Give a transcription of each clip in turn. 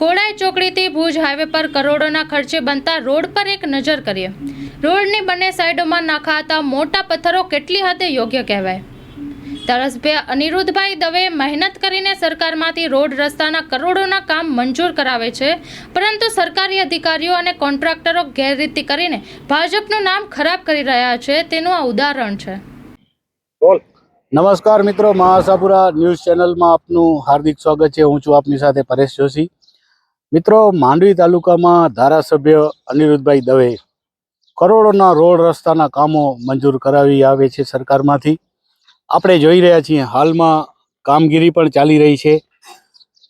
Kodai ચોકડીથી Bhuj highway પર કરોડોના ખર્ચે બનતા રોડ પર એક નજર કરીએ. રોડની બંને સાઈડોમાં નાખાતા મોટા પથ્થરો કેટલી હદે યોગ્ય કહેવાય? તરસભાઈ અનિરુદ્ધભાઈ દવે મહેનત કરીને સરકારમાંથી રોડ રસ્તાના કરોડોના કામ મંજૂર કરાવે છે પરંતુ સરકારી અધિકારીઓ અને કોન્ટ્રાક્ટરો ગેરરીતિ કરીને ભાજપનું નામ ખરાબ કરી રહ્યા છે તેનું આ ઉદાહરણ છે. નમસ્કાર મિત્રો મહાસાપુરા ન્યૂઝ ચેનલમાં આપનું હાર્દિક સ્વાગત છે. હું છું આપની સાથે પરેશ જોશી. મિત્રો, માંડવી તાલુકામાં ધારાસભ્ય અનિરુદ્ધભાઈ દવે કરોડોના રોડ રસ્તાના કામો મંજૂર કરાવી આવે છે સરકારમાંથી. આપણે જોઈ રહ્યા છીએ, હાલમાં કામગીરી પણ ચાલી રહી છે.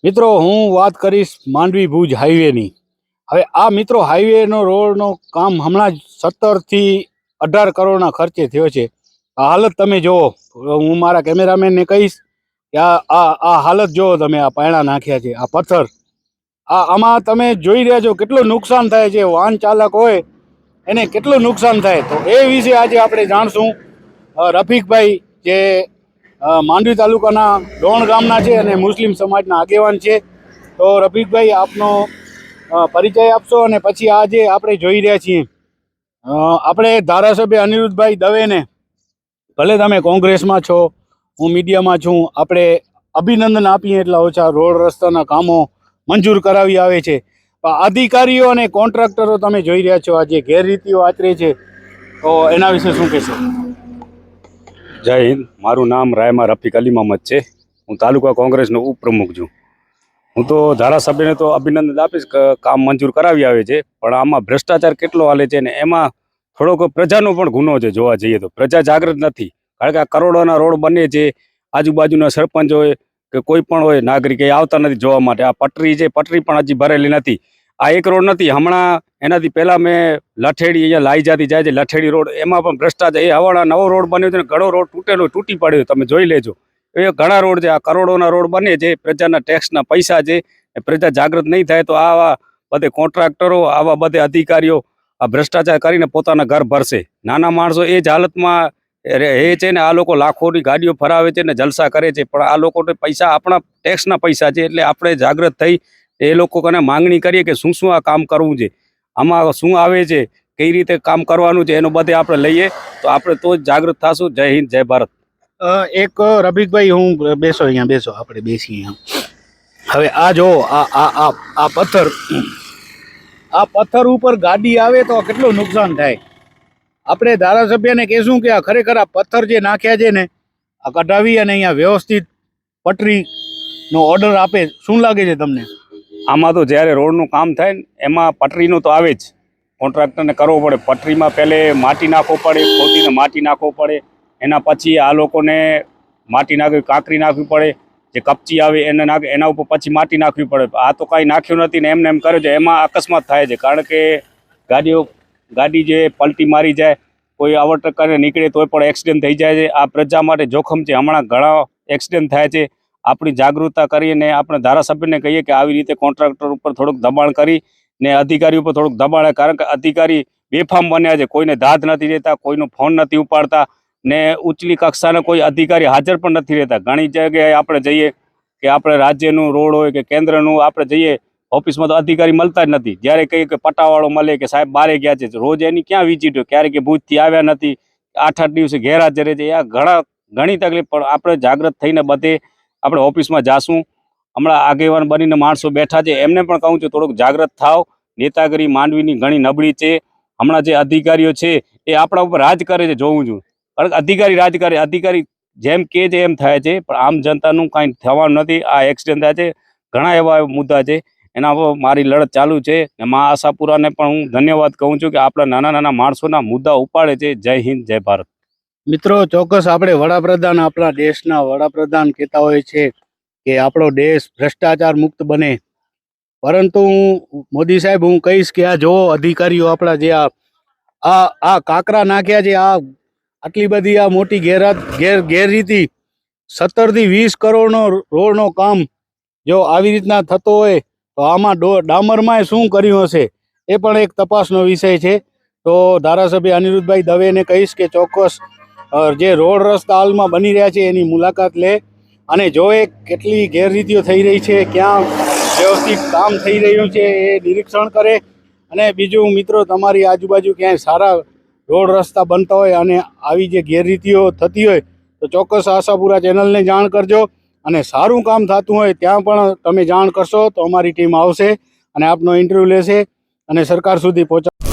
મિત્રો, હું વાત કરીશ માંડવી ભુજ હાઈવેની. હવે આ મિત્રો, હાઈવેનો રોડનો કામ હમણાં જ સત્તરથી અઢાર કરોડના ખર્ચે થયો છે. આ હાલત તમે જુઓ હું મારા કેમેરામેનને કહીશ કે આ આ હાલત જુઓ તમે, આ પાયણા નાખ્યા છે, આ પથ્થર આ આમાં તમે જોઈ રહ્યા છો કેટલું નુકસાન થાય છે, વાહન ચાલક હોય એને કેટલું નુકસાન થાય. તો એ વિશે આજે આપણે જાણશું. રફીકભાઈ જે માંડવી તાલુકાના ડોણ ગામના છે અને મુસ્લિમ સમાજના આગેવાન છે. તો રફીકભાઈ, આપનો પરિચય આપશો અને પછી આજે આપણે જોઈ રહ્યા છીએ. આપણે ધારાસભ્ય અનિરુદ્ધભાઈ દવેને, ભલે તમે કોંગ્રેસમાં છો, હું મીડિયામાં છું, આપણે અભિનંદન આપીએ એટલા ઓછા રોડ રસ્તાના કામો મંજૂર કરાવી આવે છે. અધિકારીઓ અને કોન્ટ્રાક્ટરો તમે જોઈ રહ્યા છો, આ જે ગેરરીતિઓ આચરે છે, તો એના વિશે શું કહેશો? જય હિન્દ. મારું નામ રાયમા રફીક અલી મોહમ્મદ છે. હું તાલુકા કોંગ્રેસનો ઉપપ્રમુખ છું. હું તો ધારાસભ્યને તો અભિનંદન આપીશ કે કામ મંજૂર કરાવી આવે છે, પણ આમાં ભ્રષ્ટાચાર કેટલો હાલે છે ને એમાં થોડોક પ્રજાનો પણ ગુનો છે જોવા જઈએ તો. પ્રજા જાગૃત નથી. કારણ કે આ કરોડોના રોડ બને છે, આજુબાજુના સરપંચ હોય કે કોઈ પણ હોય નાગરિક આવતા નથી જોવા માટે. આ પટરી છે, પટરી પણ હજી ભરેલી નથી. આ એક રોડ નથી, હમણાં એનાથી પહેલા મેં લઠેડી અહીંયા લાઈ જાતી જાય છે, લઠેડી રોડ, એમાં પણ ભ્રષ્ટાચાર, એ હવાના નવો રોડ બન્યો છે ઘણો રોડ તૂટેલો, તૂટી પડ્યો, તમે જોઈ લેજો. એ ઘણા રોડ છે, આ કરોડોના રોડ બને છે, પ્રજાના ટેક્સના પૈસા છે પ્રજા જાગૃત નહીં થાય તો આવા બધે કોન્ટ્રાક્ટરો આવા બધે અધિકારીઓ આ ભ્રષ્ટાચાર કરીને પોતાના ઘર ભરશે. નાના માણસો એ જ હાલતમાં એ છે ને આ લોકો લાખોની ગાડીઓ ફરાવે છે ને જલસા કરે છે. પણ આ લોકોને પૈસા આપણા ટેક્સના પૈસા છે એટલે આપણે જાગૃત થઈ એ લોકો કને માંગણી કરીએ કે શું શું આ કામ કરવું છે. આમાં શું આવે છે, કઈ રીતે કામ કરવાનું છે એનો બધે આપણે લઈએ. તો આપણે તો જ જાગૃત થશું. જય હિન્દ, જય ભારત. એક રફીકભાઈ, હું બેસો અહીંયા, બેસો. આપણે બેસીએ અહીંયા. હવે આ જો આ આ આ પથ્થર. આ પથ્થર ઉપર ગાડી આવે તો કેટલું નુકસાન થાય? આપણે ધારાસભ્યને કહેશું કે આ ખરેખર આ પથ્થર જે નાખ્યા છે ને, આ કઢાવી અને અહીંયા વ્યવસ્થિત પટરીનો ઓર્ડર આપે. શું લાગે છે તમને? આમાં તો જ્યારે રોડનું કામ થાય ને, એમાં પટરીનું તો આવે જ. કોન્ટ્રાક્ટરને કરવો પડે. પટરીમાં પહેલે માટી નાખવો પડે, ખોદીને માટી નાખવો પડે. એના પછી આ લોકોને માટી નાખવી, કાંકરી નાખવી પડે. જે કપચી આવે એને નાખે, એના ઉપર પછી માટી નાખવી પડે. આ તો કાંઈ નાખ્યું નથી ને, એમને એમ કરે છે. એમાં અકસ્માત થાય છે. કારણ કે ગાડીઓ ગાડી જે પલટી મારી જાય, કોઈ ઓવરટેક કરીને નીકળે તોય પણ એક્સિડન્ટ થઈ જાય છે. આ પ્રજા માટે જોખમ છે. હમણાં ઘણા એક્સિડન્ટ થાય છે. આપણી જાગૃતતા કરીને આપણે ધારાસભ્યને કહીએ કે આવી રીતે કોન્ટ્રાક્ટર ઉપર થોડુંક દબાણ કરી ને અધિકારી ઉપર થોડુંક દબાણ કારણ કે અધિકારી બેફામ બન્યા છે. કોઈને દાદ નથી દેતા કોઈનો ફોન નથી ઉપાડતા ને ઉચલી કક્ષાના કોઈ અધિકારી હાજર પણ નથી રહેતા. ઘણી જગ્યાએ આપણે જઈએ કે આપણે રાજ્યનું રોડ હોય કે કેન્દ્રનું, આપણે જઈએ ઓફિસમાં તો અધિકારી મળતા જ નથી. જ્યારે કહીએ કે પટાવાળો મળે કે સાહેબ બારે ગયા છે, રોજ એની ક્યાં વિઝિટો ક્યારે કે ભૂજથી આવ્યા નથી. આઠ આઠ દિવસે ગેરહાજર રહે છે. આ ઘણા, ઘણી તકલીફ, પણ આપણે જાગૃત થઈને બધે આપણે ઓફિસમાં જાશું. હમણાં આગેવાન બનીને માણસો બેઠા છે. એમને પણ કહું છું, થોડુંક જાગૃત થાવ. નેતાગીરી માંડવીની ઘણી નબળી છે. હમણાં જે અધિકારીઓ છે, એ આપણા ઉપર રાજ કરે છે, જોઉં છું. કારણ અધિકારી રાજ કરે. અધિકારી જેમ કે છે, એમ થાય છે. પણ આમ જનતાનું કાંઈ થવાનું નથી. આ એક્સિડન્ટ થાય છે. ઘણા એવા મુદ્દા છે. એના પર મારી લડત ચાલુ છે ને મા આશાપુરાને પણ હું ધન્યવાદ કહું છું કે આપણા નાના નાના માણસોના મુદ્દા ઉપાડે છે. જય હિન્દ, જય ભારત. મિત્રો, ચોક્કસ આપણે વડાપ્રધાન આપણા દેશના વડાપ્રધાન કહેતા હોય છે કે આપણો દેશ ભ્રષ્ટાચાર મુક્ત બને. પરંતુ હું મોદી સાહેબ, હું કહીશ કે આ જો અધિકારીઓ આપણા જે આ આ કાંકરા નાખ્યા છે, આ આટલી બધી આ મોટી ગેરહાત ગેર, ગેરરીતિ, સત્તરથી વીસ કરોડનો રોડનો કામ જો આવી રીતના થતો હોય તો આમાં ડો ડામરમાં શું કર્યું હશે એ પણ એક તપાસનો વિષય છે. તો ધારાસભ્ય અનિરુદ્ધભાઈ દવેને કહીશ કે ચોક્કસ જે રોડ રસ્તા હાલમાં બની રહ્યા છે એની મુલાકાત લે અને જોવે કેટલી ગેરરીતિઓ થઈ રહી છે, ક્યાં વ્યવસ્થિત કામ થઈ રહ્યું છે એ નિરીક્ષણ કરે. અને બીજું, મિત્રો, તમારી આજુબાજુ ક્યાંય સારા રોડ રસ્તા બનતા હોય અને આવી જે ગેરરીતિઓ થતી હોય તો ચોક્કસ આશાપુરા ચેનલને જાણ કરજો. અને સારું કામ થતું હોય ત્યાં પણ તમે જાણ કરશો તો અમારી ટીમ આવશે અને આપનો ઇન્ટરવ્યૂ લેશે અને સરકાર સુધી પહોંચા